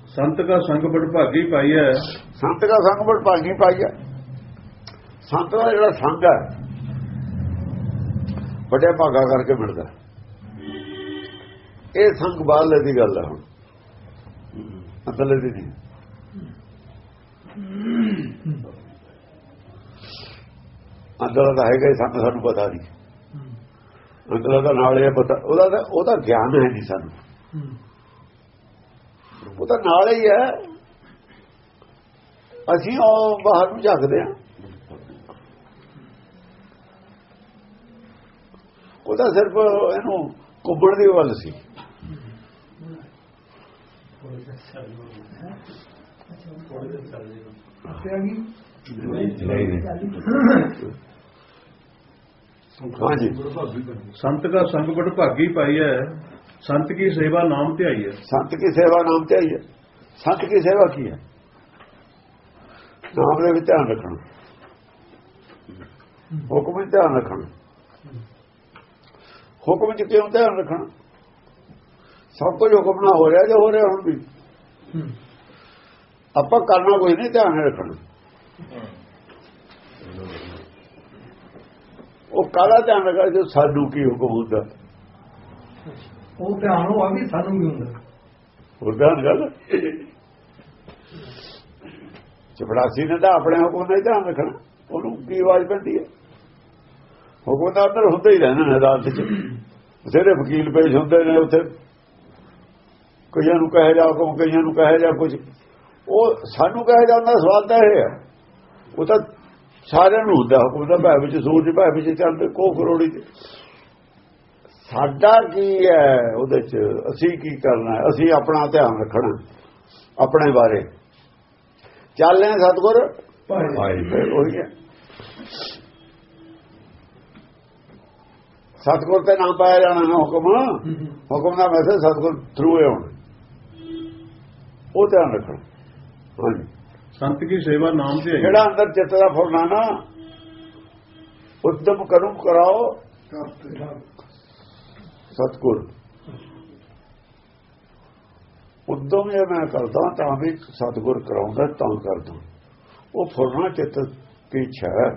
ਸੰਤ ਕਾ ਸੰਗ ਬੜ ਭਾਗੀ ਪਾਈ ਹੈ। ਸੰਤ ਦਾ ਸੰਗ ਬੜ ਭਾਗੀ ਪਾਈ ਹੈ। ਸੰਤ ਦਾ ਜਿਹੜਾ ਸੰਗ ਹੈ ਵੱਡੇ ਭਾਗਾ ਕਰਕੇ ਮਿਲਦਾ ਇਹ ਸੰਗ ਬਾਹਰਲੇ ਦੀ ਗੱਲ ਹੈ ਹੁਣ। ਅੰਦਰਲੇ ਦੀ ਨਹੀਂ। ਅੰਦਰਲਾ ਤਾਂ ਹੈਗਾ ਸੰਗ ਸਾਨੂੰ ਪਤਾ ਨਹੀਂ। ਅੰਦਰਲਾ ਤਾਂ ਨਾਲ ਇਹ ਪਤਾ ਉਹਦਾ ਉਹਦਾ ਗਿਆਨ ਹੈ ਨਹੀਂ ਸਾਨੂੰ। ਉਹ ਤਾਂ ਨਾਲ ਹੀ ਹੈ। ਅਸੀਂ ਉਹ ਬਾਹਰ ਨੂੰ ਝਾਕਦੇ ਆ ਉਹ ਤਾਂ ਸਿਰਫ ਇਹਨੂੰ ਕੁੱਬੜ ਦੀ ਵੱਲ ਸੀ। ਹਾਂਜੀ। ਸੰਤ ਕਾ ਸੰਗ ਬੜ ਭਾਗੀ ਪਾਈ ਹੈ। ਸੰਤ ਕੀ ਸੇਵਾ ਨਾਮ ਤੇ ਆਈ ਹੈ? ਸੰਤ ਕੀ ਸੇਵਾ ਨਾਮ ਤੇ ਆਈ ਹੈ? ਸੰਤ ਕੀ ਸੇਵਾ ਕੀ ਹੈ? ਨਾਮ ਦੇ ਵਿੱਚ ਧਿਆਨ ਰੱਖਣਾ। ਹੁਕਮ ਵਿੱਚ ਧਿਆਨ ਰੱਖਣਾ। ਹੁਕਮ ਚ ਕਿਉਂ ਧਿਆਨ ਰੱਖਣਾ? ਸਭ ਕੁਝ ਹੁਕਮ ਨਾਲ ਹੋ ਰਿਹਾ ਜੋ ਹੋ ਰਿਹਾ ਹੁਣ ਵੀ? ਆਪਾਂ ਕਰਨਾ ਕੋਈ ਨਹੀਂ, ਧਿਆਨ ਨਾਲ ਰੱਖਣਾ। ਉਹ ਕਾਲਾ ਧਿਆਨ ਰੱਖਣਾ? ਜੋ ਸਾਨੂੰ ਕੀ ਹੁਕਮ ਹੁੰਦਾ? ਉਹ ਧਿਆਨ ਹੋਆ ਵੀ ਸਾਨੂੰ ਵੀ ਹੁੰਦਾ। ਉਹਦਾ ਗੱਲ? ਚਪੜਾਸੀ ਨੇ ਤਾਂ ਆਪਣੇ ਹੁਕਮ ਦਾ ਧਿਆਨ ਰੱਖਣਾ। ਉਹਨੂੰ ਕੀ ਆਵਾਜ਼ ਪੈਂਦੀ ਹੈ? ਹੁਕਮ ਦਾ ਅੰਦਰ ਹੁੰਦਾ ਹੀ ਰਹਿਣਾ ਅਦਾਲਤ 'ਚ। ਬਥੇਰੇ ਵਕੀਲ ਪੇਸ਼ ਹੁੰਦੇ ਨੇ ਉੱਥੇ। ਕਈਆਂ ਨੂੰ ਕਹੇ ਜਾ ਹੁਕਮ ਕਈਆਂ ਨੂੰ ਕਹੇ ਜਾ ਕੁਝ ਉਹ ਸਾਨੂੰ ਕਹੇ ਜਾਂਦਾ, ਸਵਾਲ ਤਾਂ ਇਹ ਹੈ। ਉਹ ਤਾਂ ਸਾਰਿਆਂ ਨੂੰ ਹੁੰਦਾ ਹੁਕਮ ਦਾ ਭਾਵੇਂ ਵਿੱਚ ਸੂਰਜ, ਭਾਵੇਂ ਵਿੱਚ ਚੱਲਦੇ ਕੋ ਕਰੋੜੀ 'ਚ। ਸਾਡਾ ਕੀ ਹੈ ਉਹਦੇ 'ਚ? ਅਸੀਂ ਕੀ ਕਰਨਾ ਅਸੀਂ ਆਪਣਾ ਧਿਆਨ ਰੱਖਣਾ ਆਪਣੇ ਬਾਰੇ। ਚੱਲੇ ਸਤਗੁਰ? ਭਾਈ ਉਹੀ ਹੈ। ਸਤਗੁਰ ਤੇ ਨਾਮ ਪਾਇਆ ਜਾਣਾ ਨਾ ਹੁਕਮ। ਹੁਕਮ ਦਾ ਮੈਸੇਜ ਸਤਗੁਰ ਥਰੂ ਹੈ ਹੁਣ। ਉਹ ਧਿਆਨ ਰੱਖਣਾ। ਹਾਂਜੀ। ਸੰਤ ਕੀ ਸੇਵਾ ਨਾਮ ਤੇ ਜਿਹੜਾ ਅੰਦਰ ਚਿੱਤ ਦਾ ਫੁਰਨਾ ਨਾ ਉਦਮ ਕਰੂੰ ਕਰਾਓ। ਸਤਗੁਰ। ਉਦਮ ਇਹ ਮੈਂ ਕਰਦਾ ਤਾਂ ਵੀ ਸਤਗੁਰ ਕਰਾਉਂਦਾ ਤਾਂ ਕਰਦਾ ਉਹ ਫੁਰਨਾ ਚਿੱਤ ਇੱਛਾ ਹੈ।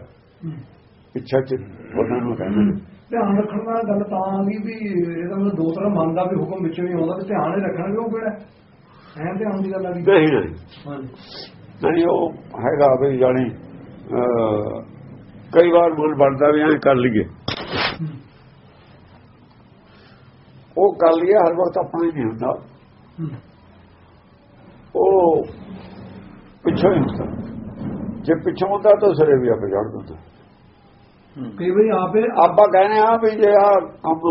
ਇੱਛਾ ਚ ਉਹਨਾਂ ਨੂੰ ਕਹਿੰਦੇ ਧਿਆਨ ਰੱਖਣ ਗੱਲ ਤਾਂ ਗਈ ਵੀ ਇਹਦਾ ਮਤਲਬ ਦੋ ਤਰ੍ਹਾਂ ਮਨ ਦਾ ਵੀ ਹੁਕਮ ਵਿੱਚੋਂ ਹੀ ਆਉਂਦਾ ਤੇ ਧਿਆਨ ਹੀ ਰੱਖਣਾ ਵੀ ਉਹ ਕਿਹੜਾ ਐਂ ਧਿਆਨ ਦੀ ਗੱਲ ਆ ਗਈ। ਨਹੀਂ ਨਹੀਂ। ਨਹੀਂ ਉਹ ਹੈਗਾ ਵੀ ਜਾਣੀ ਕਈ ਵਾਰ ਮਨ ਬਣਦਾ ਵੀ ਐਂ ਕਰ ਲਈਏ। ਉਹ ਗੱਲ ਇਹ ਹਰ ਵਕਤ ਆਪਣਾ ਹੀ ਨਹੀਂ ਹੁੰਦਾ। ਉਹ ਪਿੱਛੋਂ ਹੀ ਹੁੰਦਾ। ਜੇ ਪਿੱਛੋਂ ਹੁੰਦਾ ਤਾਂ ਸਿਰੇ ਵੀ ਆਪੇ ਜੜ ਦਿੰਦਾ ਕਈ ਵਾਰੀ ਆਪੇ ਆਪਾਂ ਕਹਿੰਦੇ ਆ ਵੀ ਜੇ ਆ ਕੰਮ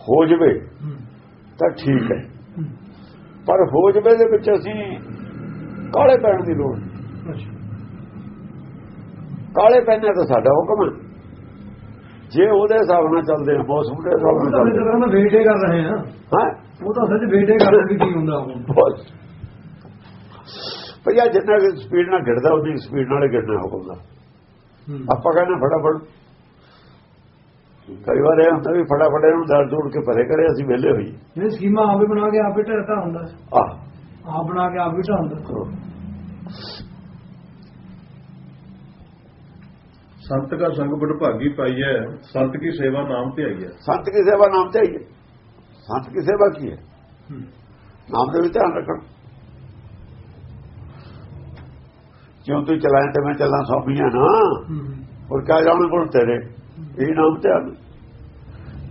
ਹੋ ਜਵੇ ਤਾਂ ਠੀਕ ਹੈ। ਪਰ ਹੋ ਜਵੇ ਦੇ ਵਿੱਚ ਅਸੀਂ ਕਾਲੇ ਪੈਣ ਦੀ ਲੋੜ ਕਾਲੇ ਪੈਣੇ ਤਾਂ ਸਾਡਾ ਹੁਕਮ ਹੈ। ਜੇ ਉਹਦੇ ਹਿਸਾਬ ਨਾਲ ਚੱਲਦੇ ਆ ਮੌਸਮ ਦੇ ਹਿਸਾਬ ਨਾਲ ਚੱਲਦੇ ਮੈਂ ਵੇਟ ਕਰ ਰਹੇ ਹਾਂ ਹਾਂ? ਉਹ ਤਾਂ ਸੱਚ ਵੇਟ ਕਰ ਰਹੇ ਕੀ ਹੁੰਦਾ ਹੁਣ। ਬਸ। ਭਈਆ ਜਿੰਨਾ ਸਪੀਡ ਨਾਲ ਗਿਰਦਾ ਉਹਦੀ ਸਪੀਡ ਨਾਲ ਗਿਰਨਾ ਹੁਕਮ ਦਾ ਹੂੰ। ਆਪਾਂ ਕਹਿੰਦੇ ਫਟਾਫਟ। ਕਈ ਵਾਰ ਇਹ ਹੁੰਦਾ ਵੀ ਫਟਾਫਟ ਇਹਨੂੰ ਦਰ ਜੋੜ ਕੇ ਭਰੇ ਕਰੇ ਅਸੀਂ ਵਿਹਲੇ ਹੋਈ ਇਹ ਸਕੀਮਾਂ ਆਪੇ ਬਣਾ ਕੇ ਆਪੇ ਢਹਿਤਾ ਹੁੰਦਾ। ਆਹ। ਆਪ ਬਣਾ ਕੇ ਆਪ ਢਾਉਂਦਾ ਸੰਤ ਕਾ ਸੰਗ ਬੜਭਾਗੀ ਪਾਈਐ ਸੰਤ ਕੀ ਸੇਵਾ ਨਾਮ ਤੇ ਆਈਐ ਸੰਤ ਕੀ ਸੇਵਾ ਨਾਮ ਚਾਹੀਏ ਸੰਤ ਕੀ ਸੇਵਾ ਕੀ ਹੈ? ਹੂੰ। ਨਾਮ ਦੇ ਵੀ ਧਿਆਨ ਰੱਖਣ ਜਿਉਂ ਤੂੰ ਚਲਾਏ ਤੇ ਮੈਂ ਚੱਲਾਂ ਸੌਂਪੀਆਂ ਨਾ। ਹੂੰ। ਹੋਰ ਕਿਆ ਜਾਣ ਕੋਲ ਤੇਰੇ? ਇਹ ਨਾਮ ਧਿਆਨ।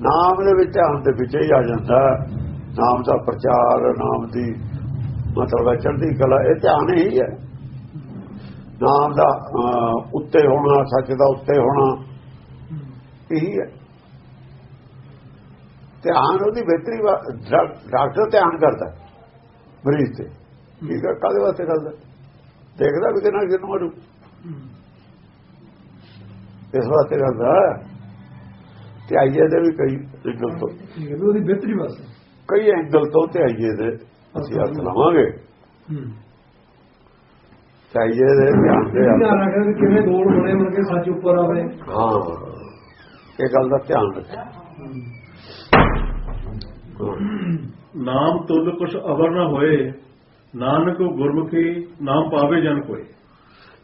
ਨਾਮ ਦੇ ਵਿੱਚ ਧਿਆਨ ਦੇ ਵਿੱਚ ਹੀ ਆ ਜਾਂਦਾ। ਨਾਮ ਦਾ ਪ੍ਰਚਾਰ ਨਾਮ ਦੀ ਮਤਲਬ ਹੈ ਚੜ੍ਹਦੀ ਕਲਾ ਇਹ ਧਿਆਨ ਹੀ ਹੈ। ਨਾਮ ਦਾ ਉੱਤੇ ਹੋਣਾ ਸੱਚ ਦਾ ਉੱਤੇ ਹੋਣਾ। ਇਹੀ ਹੈ। ਧਿਆਨ ਉਹਦੀ ਬਿਹਤਰੀ ਡਾਕਟਰ ਧਿਆਨ ਕਰਦਾ ਮਰੀਜ਼ ਤੇ। ਠੀਕ ਹੈ ਕਾਹਦੇ ਵਾਸਤੇ ਕਰਦਾ ਦੇਖਦਾ ਵੀ ਕਿੰਨਾ ਕਿੰਨਾ ਮਰੂ ਇਸ ਵਾਸਤੇ ਕਰਦਾ ਤੇ ਆਈਏ ਦੇ ਵੀ ਕਈ ਐਂਗਲ ਤੋਂ। ਉਹਦੀ ਬਿਹਤਰੀ ਵਾਸਤੇ। ਕਈ ਐਂਗਲ ਤੋਂ ਤੇ ਆਈਏ ਦੇ ਅਸੀਂ ਹੱਥ ਲਾਵਾਂਗੇ। ਆਈਏ ਦੇ ਧਿਆਨ ਦੇ ਕਿਵੇਂ ਦੌੜ ਬਣੇ ਬਣ ਕੇ ਸੱਚ ਉੱਪਰ ਆਵੇ? ਹਾਂ। ਇਹ ਗੱਲ ਦਾ ਧਿਆਨ ਰੱਖੋ। ਨਾਮ ਤੁਲ ਕੁਛ ਅਵਰ ਨਾ ਹੋਏ ਨਾਨਕ ਗੁਰਮੁਖੀ ਨਾਮ ਪਾਵੇ ਜਨ ਕੋਏ।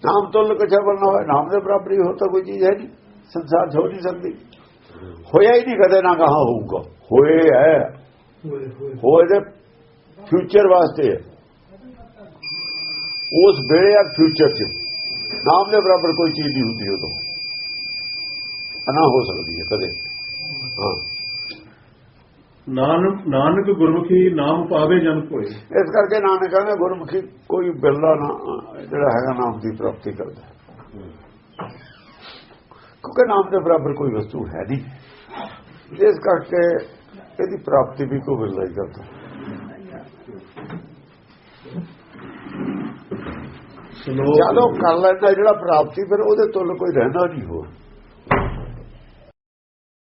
ਨਾਮ ਤੋਂ ਕਛਾ ਬਣਨਾ ਹੋਇਆ ਨਾਮ ਦੇ ਬਰਾਬਰ ਹੀ ਤਾਂ ਕੋਈ ਚੀਜ਼ ਹੈ ਨਹੀਂ ਸੰਸਾਰ ਹੋ ਨਹੀਂ ਸਕਦੀ। ਹੋਇਆ ਹੀ ਨਹੀਂ ਕਦੇ ਨਾ ਕਹਾ ਹੋਊਗਾ। ਹੋਏ ਹੈ। ਹੋਏ ਹੋਏ। ਹੋਏ ਦੇ ਫਿਊਚਰ ਵਾਸਤੇ ਹੈ। ਉਸ ਵੇਲੇ ਆ ਫਿਊਚਰ 'ਚ। ਨਾਮ ਦੇ ਬਰਾਬਰ ਕੋਈ ਚੀਜ਼ ਨਹੀਂ ਹੁੰਦੀ ਉਦੋਂ। ਅਨਾ ਹੋ ਸਕਦੀ ਹੈ ਕਦੇ। ਹਾਂ। ਨਾਨਕ ਨਾਨਕ ਗੁਰਮੁਖੀ ਨਾਮ ਪਾਵੇ ਜਨ ਕੋਏ ਇਸ ਕਰਕੇ ਨਾਨਕ ਕਹਿੰਦਾ ਗੁਰਮੁਖੀ ਕੋਈ ਬਿਰਲਾ ਨਾ ਜਿਹੜਾ ਹੈਗਾ ਨਾਮ ਦੀ ਪ੍ਰਾਪਤੀ ਕਰਦਾ। ਕਿਉਂਕਿ ਨਾਮ ਦੇ ਬਰਾਬਰ ਕੋਈ ਵਸਤੂ ਹੈ ਨਹੀਂ। ਇਸ ਕਰਕੇ ਇਹਦੀ ਪ੍ਰਾਪਤੀ ਵੀ ਕੋਈ ਬਿਰਲਾ ਹੀ ਕਰਦਾ। ਜਦੋਂ ਕਰ ਲੈਂਦਾ ਜਿਹੜਾ ਪ੍ਰਾਪਤੀ ਫਿਰ ਉਹਦੇ ਤੁੱਲ ਕੋਈ ਰਹਿੰਦਾ ਨਹੀਂ ਹੋਰ।